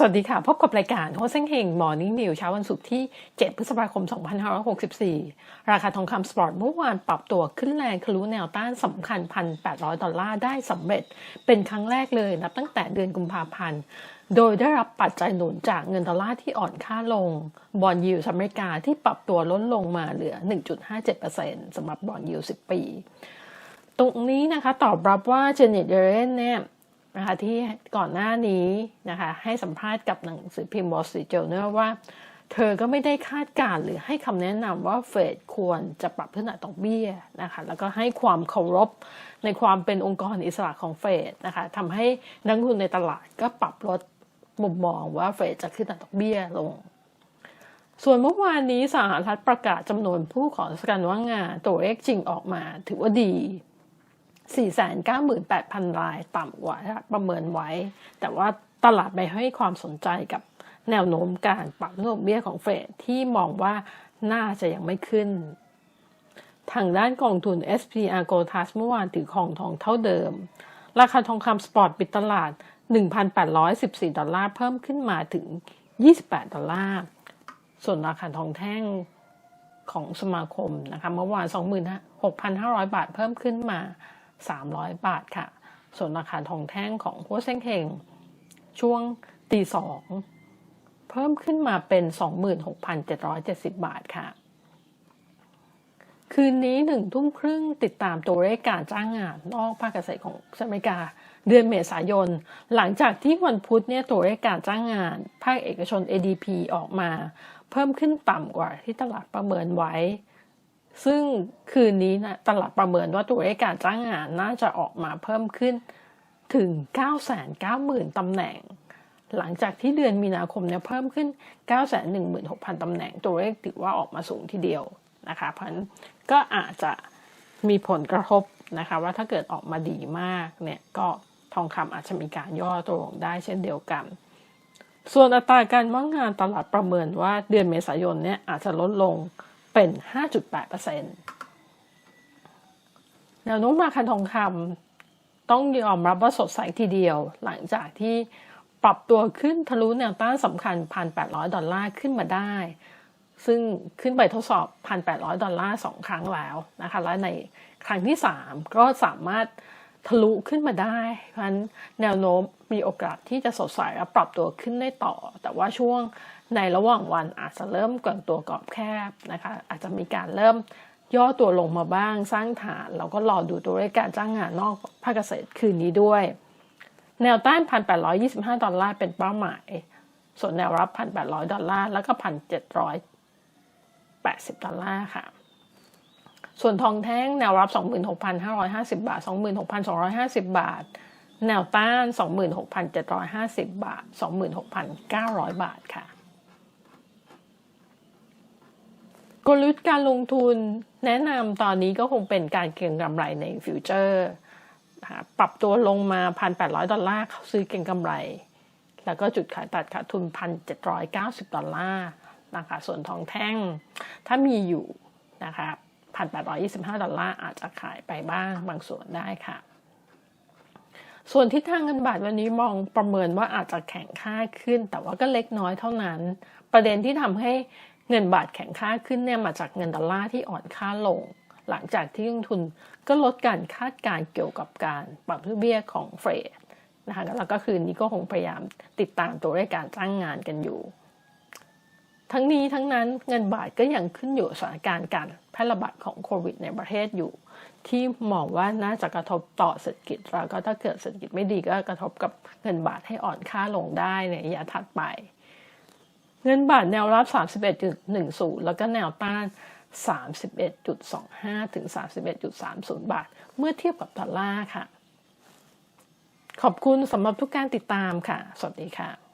สวัสดีค่ะ พบกับรายการโฮเซงเฮงมอร์นิ่งนิวเช้าวันศุกร์ที่ 7 พฤษภาคม 2564 ราคาทองคำสปอร์ตเมื่อวานปรับตัวขึ้นแรงทะลุแนวต้านสำคัญ 1,800 ดอลลาร์ได้สำเร็จ เป็นครั้งแรกเลยนับตั้งแต่เดือนกุมภาพันธ์ โดยได้รับปัจจัยหนุนจากเงินดอลลาร์ที่อ่อนค่าลง บอลยิวอเมริกาที่ปรับตัวลดลงมาเหลือ 1.57%สำหรับ บอลยิว10 ปี ตรงนี้นะคะตอบรับว่าเจเน็ตเยเรนเนี่ย นะคะที่ก่อนหน้านี้นะคะให้สัมภาษณ์กับหนังสือพิมพ์ Wall Street Journal ว่า เธอก็ไม่ได้คาดการณ์หรือให้คำแนะนำว่าเฟดควรจะปรับขึ้นอัตราดอกเบี้ยนะคะแล้วก็ให้ความเคารพในความเป็นองค์กรอิสระของเฟดนะคะทำให้นักลงทุนในตลาดก็ปรับลดมุมมองว่าเฟดจะขึ้นอัตราดอกเบี้ยลง ส่วนเมื่อวานนี้สหรัฐประกาศจำนวนผู้ขอราชการว่างงานตัวเลขจริงออกมา ถือว่าดี 498,000 รายต่ำกว่าประเมินไว้ แต่ว่าตลาดไปให้ความสนใจกับแนวโน้มการปรับดอกเบี้ยของเฟดที่มองว่าน่าจะยังไม่ขึ้น ทางด้านกองทุน SPR g o t a s เมื่อวานถือครองทองเท่าเดิม ราคาทองคำสปอร์ตปิดตลาด 1,814 ดอลลาร์เพิ่มขึ้นมาถึง 28 ดอลลาร์ ส่วนราคาทองแท่งของสมาคมนะคะเมื่อวาน 26,500 บาทเพิ่มขึ้นมา 300 บาทค่ะ ส่วนราคาทองแท่งของหัวเซ้งเฮงช่วงตีสองเพิ่มขึ้นมาเป็น 26,770 บาทค่ะ คืนนี้หนึ่งทุ่มครึ่งติดตามตัวเลขการจ้างงานนอกภาคเกษตรของอเมริกา เดือนเมษายน หลังจากที่วันพุธเนี่ยตัวเลขการจ้างงาน ภาคเอกชน ADP ออกมา เพิ่มขึ้นต่ำกว่าที่ตลาดประเมินไว้ ซึ่ง คืนนี้นะตลาดประเมินว่าตัวเลขการจ้างงานน่าจะออกมาเพิ่มขึ้นถึง 990,000 ตำแหน่ง หลังจากที่เดือนมีนาคมเนี่ยเพิ่มขึ้น 916,000 ตำแหน่ง ตัวเลขถือว่าออกมาสูงทีเดียวนะคะเพราะนั้นก็อาจจะมีผลกระทบนะคะว่าถ้าเกิดออกมาดีมากเนี่ยก็ทองคำอาจจะมีการย่อตัวลงได้เช่นเดียวกัน ส่วนอัตราการว่างงานตลาดประเมินว่าเดือนเมษายนเนี่ยอาจจะลดลงเป็น 5.8% แนวโน้มราคาทองคำต้องยอมรับว่าสดใสทีเดียว หลังจากที่ปรับตัวขึ้นทะลุแนวต้านสำคัญ 1,800 ดอลลาร์ขึ้นมาได้ ซึ่งขึ้นไปทดสอบ 1,800 ดอลลาร์สองครั้งแล้วนะคะ และในครั้งที่ 3 ก็สามารถทะลุขึ้นมาได้ เพราะฉะนั้นแนวโน้มมีโอกาสที่จะสดใสและปรับตัวขึ้นได้ต่อ แต่ว่าช่วงในระหว่างวันอาจจะเริ่มก่อนตัวกรอบแคบนะคะ อาจจะมีการเริ่ม ย่อตัวลงมาบ้างสร้างฐานเราก็รอดูตัวเลขการจ้างงานนอกภาคเกษตรคืนนี้ด้วย แนวต้าน 1,825 ดอลลาร์เป็นเป้าหมาย ส่วนแนวรับ 1,800 ดอลลาร์แล้วก็ 1,780 ดอลลาร์ค่ะ ส่วนทองแท่งแนวรับ 26,550 บาท 26,250 บาท แนวต้าน 26,750 บาท 26,900 บาทค่ะ กลยุทธ์การลงทุนแนะนำตอนนี้ก็คงเป็นการเก็งกำไรในฟิวเจอร์ปรับตัวลงมา 1,800 ดอลลาร์ซื้อเก็งกำไร แล้วก็จุดขายตัดขาดทุน 1,790 ดอลลาร์นะคะส่วนทองแท่ง ถ้ามีอยู่นะคะ1,825 ดอลลาร์อาจจะขายไปบ้างบางส่วนได้ค่ะ ส่วนทิศทางเงินบาทวันนี้มองประเมินว่าอาจจะแข็งค่าขึ้น แต่ว่าก็เล็กน้อยเท่านั้น ประเด็นที่ทำให้ เงินบาทแข็งค่าขึ้นเนี่ยมาจากเงินดอลลาร์ที่อ่อนค่าลง หลังจากที่ลงทุนก็ลดการคาดการเกี่ยวกับการปรับเบี้ยของเฟดนะคะแล้วก็คืนนี้ก็คงพยายามติดตามตัวเลขการจ้างงานกันอยู่ ทั้งนี้ทั้งนั้นเงินบาทก็ยังขึ้นอยู่สถานการณ์การแพร่ระบาดของโควิดในประเทศอยู่ ที่มองว่าน่าจะกระทบต่อเศรษฐกิจ แล้วก็ถ้าเกิดเศรษฐกิจไม่ดีก็กระทบกับเงินบาทให้อ่อนค่าลงได้ในระยะถัดไป เงินบาทแนวรับ 31.10 แล้วก็แนวต้าน 31.25 ถึง 31.30 บาท เมื่อเทียบกับดอลลาร์ค่ะ ขอบคุณสำหรับทุกการติดตามค่ะ สวัสดีค่ะ